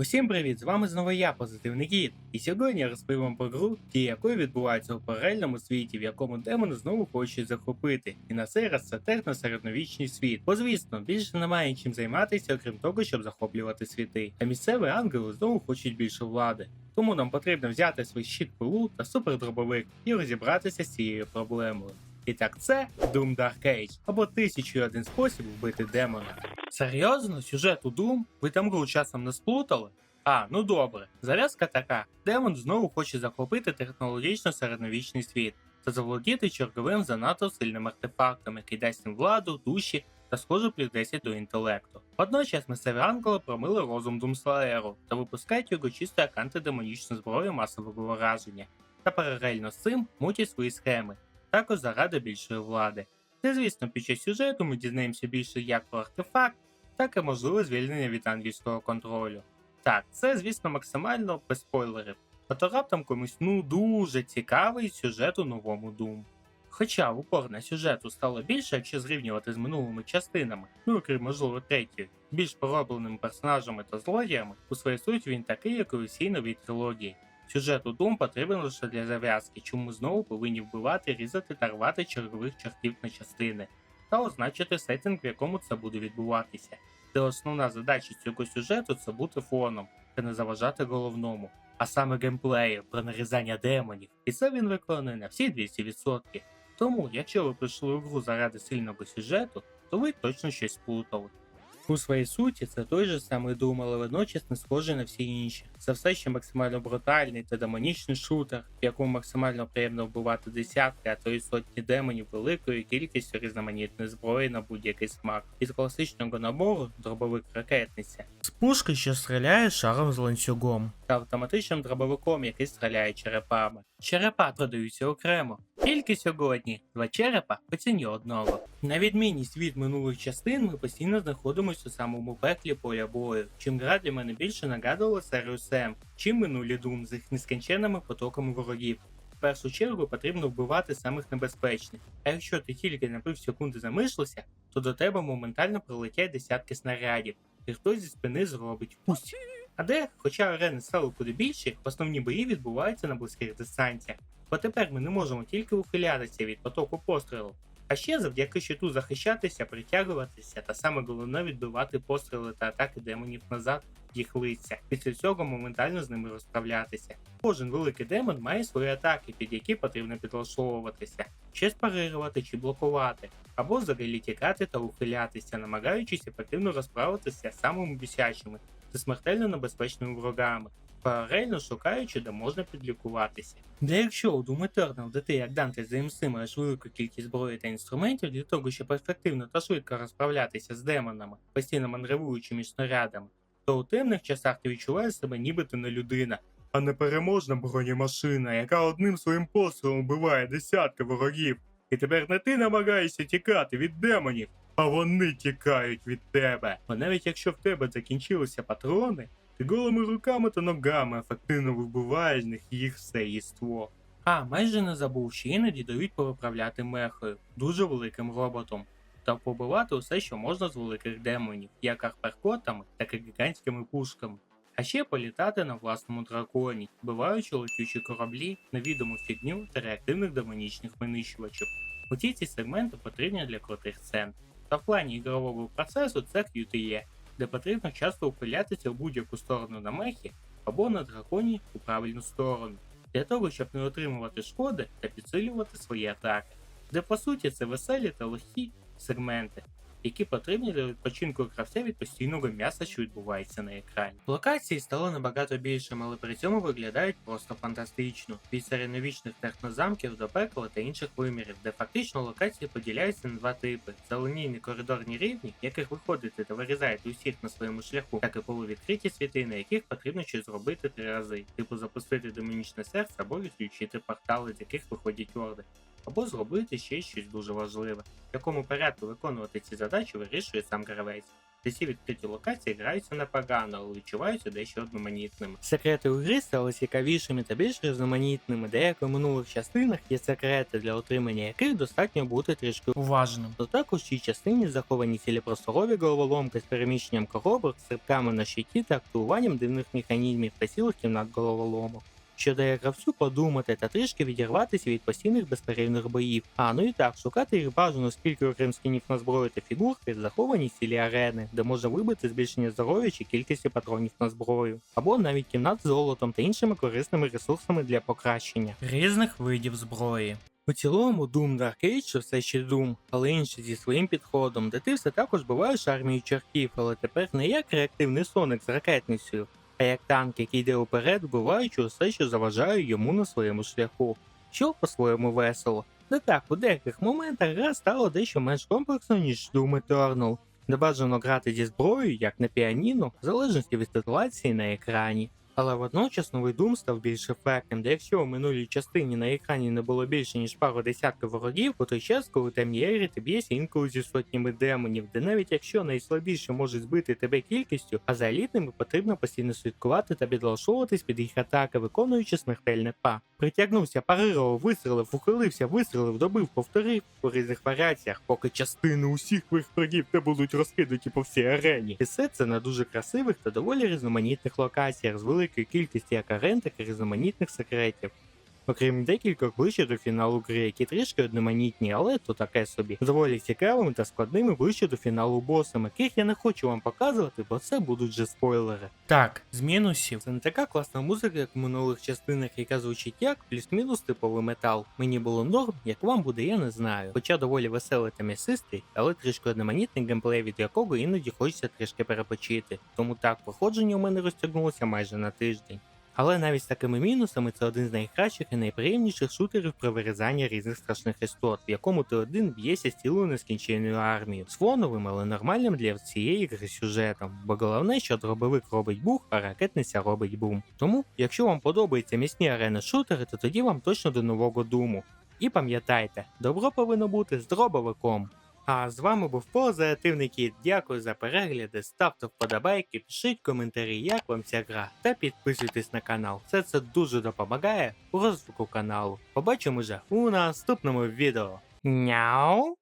Усім привіт! З вами знову я, позитивний кіт. І сьогодні я розповім про гру, дії якої відбуваються у паралельному світі, в якому демони знову хочуть захопити. І на цей раз це техно-середньовічний світ. Бо звісно, більше немає чим займатися, окрім того, щоб захоплювати світи. А місцеві ангели знову хочуть більше влади. Тому нам потрібно взяти свій щит пилу та супердробовик і розібратися з цією проблемою. І так це Doom Dark Age, або тисячу і один спосіб вбити демона. Серйозно, сюжет у Doom? Ви там гру часом не сплутали? А, ну добре. Зав'язка така: демон знову хоче захопити технологічно середньовічний світ та заволодіти черговим занадто сильним артефактом, який дасть їм владу, душі та схоже плюс 10 до інтелекту. Водночас місцеві ангели промили розум Думслаеру та випускають його чисто як антидемонічну зброю масового вираження, та паралельно з цим мутять свої схеми, також заради більшої влади. Та звісно, під час сюжету ми дізнаємося більше як про артефакт, так і можливе звільнення від ангельського контролю. Так, це, звісно, максимально без спойлерів, а то раптом комусь ну дуже цікавий сюжет у новому Doom. Хоча упор на сюжету стало більше, якщо зрівнювати з минулими частинами, ну окрім можливо третьої, більш поробленими персонажами та злодіями, у своїй суті він такий, як і у всій новій трилогії. Сюжет у Doom потрібен лише для зав'язки, чому знову повинні вбивати, різати та рвати чергових чортів на частини, та означити сеттинг, в якому це буде відбуватися. Де основна задача цього сюжету це бути фоном та не заважати головному, а саме геймплею про нарізання демонів. І це він виконує на всі 200%. Тому, якщо ви прийшли у гру заради сильного сюжету, то ви точно щось сплутали. У своїй суті це той же самий Doom, але водночас не схожий на всі інші. Це все ще максимально брутальний та демонічний шутер, в якому максимально приємно вбивати десятки, а то й сотні демонів великою кількістю різноманітної зброї на будь-який смак. Із класичного набору дробовик ракетниця. З пушки, що стріляє шаром з ланцюгом. Та автоматичним дробовиком, який стріляє черепами. Черепа продаються окремо. Тільки сьогодні два черепа по ціні одного. На відмінність від минулих частин, ми постійно знаходимося у самому пеклі поля бою. Чим гра для мене більше нагадувала серію Сем, чим минулі Doom з їх нескінченними потоками ворогів. В першу чергу потрібно вбивати самих небезпечних. А якщо ти тільки на пів секунди замишлився, то до тебе моментально прилетять десятки снарядів, і хтось зі спини зробить пусть. А де, хоча арени стали куди більші, основні бої відбуваються на близьких дистанціях. Бо тепер ми не можемо тільки ухилятися від потоку пострілу, а ще завдяки щиту захищатися, притягуватися та саме головне відбивати постріли та атаки демонів назад їх лиця. Після цього моментально з ними розправлятися. Кожен великий демон має свої атаки, під які потрібно підлаштовуватися, щось парирувати чи блокувати, або взагалі тікати та ухилятися, намагаючись ефективно розправитися з самими бісячими та смертельно небезпечними ворогами. Паралельно шукаючи, де можна підлікуватися. Де якщо у Doom Eternal, ти як Данте заімстимаєш велику кількість зброї та інструментів для того, щоб ефективно та швидко розправлятися з демонами, постійно мандрівуючи між снарядами, то у темних часах ти відчуваєш себе ніби ти не людина, а непереможна бронемашина, яка одним своїм пострілом вбиває десятки ворогів. І тепер не ти намагаєшся тікати від демонів, а вони тікають від тебе. Бо навіть якщо в тебе закінчилися патрони, ти голими руками та ногами ефективно вибиваєш з них їх все єство. А, майже не забув, що іноді дають повиправляти мехою, дуже великим роботом, та побивати усе, що можна з великих демонів, як арперкотами, так і гігантськими пушками. А ще політати на власному драконі, вбиваючи летючі кораблі, невідому фігню та реактивних демонічних винищувачів. Усі ці сегменти потрібні для крутих сцен. Та в плані ігрового процесу це QTE, де потрібно часто ухилятися в будь-яку сторону на мехі або на драконі у правильну сторону, для того, щоб не отримувати шкоди та підсилювати свої атаки. Де по суті це веселі та легкі сегменти, які потрібні для відпочинку гравця від постійного м'яса, що відбувається на екрані. Локації стало набагато більшими, але при цьому виглядають просто фантастично. Від середньовічних технозамків до пекла та інших вимірів, де фактично локації поділяються на два типи: це лінійні коридорні рівні, яких ви ходите та вирізаєте усіх на своєму шляху, так і полувідкриті світи, на яких потрібно щось зробити три рази, типу запустити демонічне серце або відключити портали, з яких виходять орди або зробити ще щось дуже важливе, в якому порядку виконувати ці задачі вирішує сам гравець. Ці відкриті локації граються непогано, але відчуваються дещо одноманітними. Секрети у гри стали цікавішими та більш різноманітними, де як у минулих частинах є секрети, для отримання яких достатньо бути трішки Уважним. то також в цій частині заховані цілепросторові головоломки з переміщенням коробок, стрибками на щиті та активуванням дивних механізмів та цілих кімнат головоломок. Що дає гравцю подумати та трішки відірватися від постійних безперервних боїв. А ну і так, шукати їх бажано, скільки окрім скінів на зброю та фігурки, заховані цілі арени, де можна вибити збільшення здоров'я чи кількості патронів на зброю, або навіть кімнат з золотом та іншими корисними ресурсами для покращення. Різних видів зброї. У цілому Doom Dark Age все ще Doom, але інший зі своїм підходом, де ти все також буваєш армією чортів, але тепер не як реактивний соник з ракетницею, а як танк, який йде уперед, вбиваючи усе, що заважає йому на своєму шляху. Що по-своєму весело. Не так, у деяких моментах гра стала дещо менш комплексною, ніж Doom Eternal, де бажано грати зі зброєю, як на піаніно, в залежності від ситуації на екрані. Але водночас новий Doom став більш ефектним, де якщо у минулій частині на екрані не було більше ніж пару десятків ворогів, у той час, коли темні ері ти б'єшся інколи зі сотнями демонів, де навіть якщо найслабіше може збити тебе кількістю, а за елітними потрібно постійно слідкувати та підлаштовуватись під їх атаки, виконуючи смертельне па. Притягнувся, парирував, вистрелив, ухилився, вистрелив, добив, повторив у різних варіаціях, поки частини усіх твоїх врагів не будуть розкинуті по всій арені. І все це на дуже красивих та доволі різноманітних локаціях з великою кількістю як і різноманітних секретів. Окрім декількох ближче до фіналу гри, які трішки одноманітні, але то таке собі. Доволі цікавими та складними ближче до фіналу босами, яких я не хочу вам показувати, бо це будуть же спойлери. Так, з мінусів. Це не така класна музика, як в минулих частинах, яка звучить як плюс-мінус типовий метал. Мені було норм, як вам буде, я не знаю. Хоча доволі веселий та м'ясистий, але трішки одноманітний геймплей, від якого іноді хочеться трішки перепочити. Тому так, проходження у мене розтягнулося майже на тиждень. Але навіть з такими мінусами це один з найкращих і найприємніших шутерів про вирізання різних страшних істот, в якому ти один б'єшся з цілою нескінченною армією, з фоновим, але нормальним для цієї гри сюжетом. Бо головне, що дробовик робить бух, а ракетниця робить бум. Тому, якщо вам подобаються міцні арени шутери, то тоді вам точно до нового думу. І пам'ятайте, добро повинно бути з дробовиком. А з вами був Позитивний Кіт. Дякую за перегляди, ставте вподобайки, пишіть коментарі, як вам ця гра, та підписуйтесь на канал. Все це дуже допомагає у розвитку каналу. Побачимо вже у наступному відео. Няу!